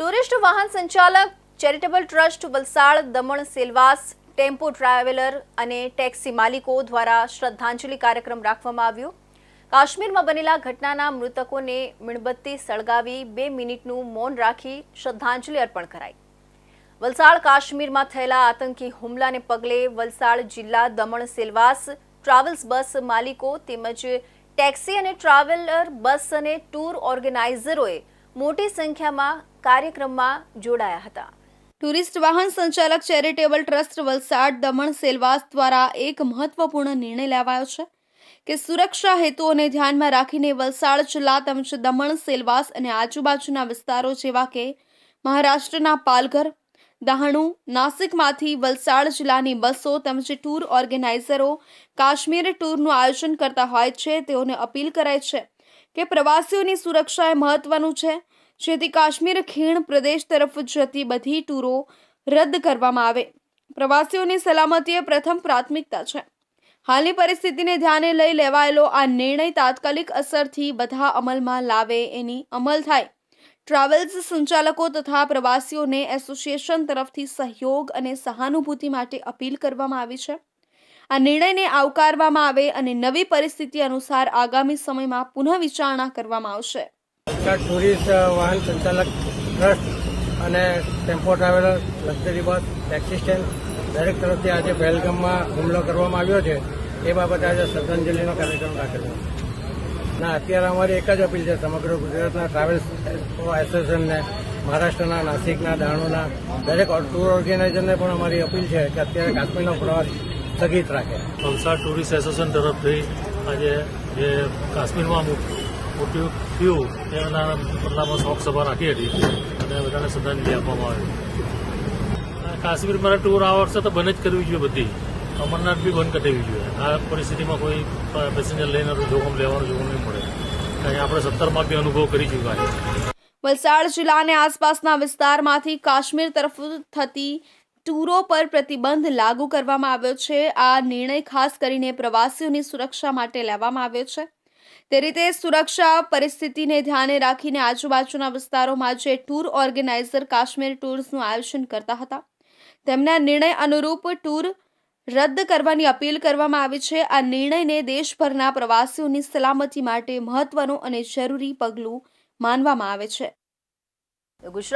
Tourist વાહન સંચાલક, charitable trust Valsad, Daman Silvassa, tempo traveller અને ટેક્સી માલિકો દ્વારા શ્રદ્ધાંજલિ કાર્યક્રમ રાખવામાં આવ્યો. કાશ્મીરમાં બનેલા ઘટનાના મૃતકોને મીણબત્તી સળગાવી બે મિનિટનું મૌન રાખી શ્રદ્ધાંજલિ અર્પણ કરાઈ. વલસાડ, કાશ્મીરમાં થયેલા આતંકી હુમલાને પગલે વલસાડ જિલ્લા દમણ સેલવાસ, ટ્રાવેલ્સ બસ માલિકો તેમજ ટેક્સી અને ટ્રાવેલર બસ અને ટૂર ઓર્ગેનાઇઝરોએ મોટી સંખ્યામાં કાર્યક્રમમાં જોડાયા હતા. ટુરિસ્ટ વાહન સંચાલક ચેરિટેબલ ટ્રસ્ટ વલસાડ દમણ સેલવાસ દ્વારા એક મહત્વપૂર્ણ નિર્ણય લેવાયો છે કે સુરક્ષા હેતુઓને ધ્યાનમાં રાખીને વલસાડ જિલ્લા તેમજ દમણ સેલવાસ અને આજુબાજુના વિસ્તારો જેવા કે મહારાષ્ટ્રના પાલઘર, દહાણુ, નાસિકમાંથી વલસાડ જિલ્લાની બસો તેમજ ટૂર ઓર્ગેનાઇઝરો કાશ્મીર ટૂરનું આયોજન કરતા હોય છે, તેઓને અપીલ કરાય છે કે પ્રવાસીઓની સુરક્ષા એ મહત્વનું છે જેથી કાશ્મીર ખીણ પ્રદેશ તરફ જતી બધી ટૂરો રદ કરવામાં આવે. પ્રવાસીઓની સલામતી એ પ્રથમ પ્રાથમિકતા છે. હાલની પરિસ્થિતિને ધ્યાને લઈ લેવાયેલો આ નિર્ણય તાત્કાલિક અસરથી બધા અમલમાં લાવે એની અમલ થાય. ટ્રાવેલ્સ સંચાલકો તથા પ્રવાસીઓને એસોસિએશન તરફથી સહયોગ અને સહાનુભૂતિ માટે અપીલ કરવામાં આવી છે. આ નિર્ણયને આવકારવામાં આવે અને નવી પરિસ્થિતિ અનુસાર આગામી સમયમાં પુનઃ વિચારણા કરવામાં આવશે. ટુરિસ્ટ વાહન સંચાલક ટ્રસ્ટ અને tempo traveller luxury bus taxi stand દરેક તરફથી આજે પહેલગામમાં હુમલો કરવામાં આવ્યો છે. એ બાબતે આજે શ્રદ્ધાંજલિનો કાર્યક્રમ રાખેલો ના, અત્યારે અમારી એક જ અપીલ છે, સમગ્ર ગુજરાતના ટ્રાવેલ્સ એસોસિએશનને, મહારાષ્ટ્રના નાસિકના, દાણુના, દરેક ટૂર ઓર્ગેનાઇઝરને પણ અમારી અપીલ છે કે અત્યારે કાશ્મીરનો પ્રવાસ સ્થગિત રાખે. વલસાડ ટુરિસ્ટ એસોસિએશન તરફથી આજે જે કાશ્મીરમાં મુ- મૃત્યુ થયું એના બદલામાં શોક રાખી હતી અને બધાને શ્રદ્ધાંજલિ આપવામાં આવી. કાશ્મીરમાં ટૂર આ વર્ષે તો બંધ જ કરવી જોઈએ બધી. અમરનાથ બી બંધ કરાવી જોઈએ. આ પરિસ્થિતિમાં કોઈ પેસેન્જર લઈને જોખમ લેવાનું જોખમ નહીં મળે કારણ આપણે સત્તરમાં બી અનુભવ કરી ચૂક્યા વલસાડ જિલ્લા અને આસપાસના વિસ્તારમાંથી કાશ્મીર તરફ થતી ટૂરો પર પ્રતિબંધ લાગુ કરવામાં આવ્યો છે. આ નિર્ણય ખાસ કરીને પ્રવાસીઓની સુરક્ષા માટે લેવામાં આવ્યો છે. તે રીતે સુરક્ષા પરિસ્થિતિને ધ્યાને રાખીને આજુબાજુના વિસ્તારોમાં જે ટૂર ઓર્ગેનાઇઝર કાશ્મીર ટૂર્સનું આયોજન કરતા હતા, તેમના નિર્ણય અનુરૂપ ટૂર રદ કરવાની અપીલ કરવામાં આવી છે. આ નિર્ણયને દેશભરના પ્રવાસીઓની સલામતી માટે મહત્વનું અને જરૂરી પગલું માનવામાં આવે છે. ગુજરાત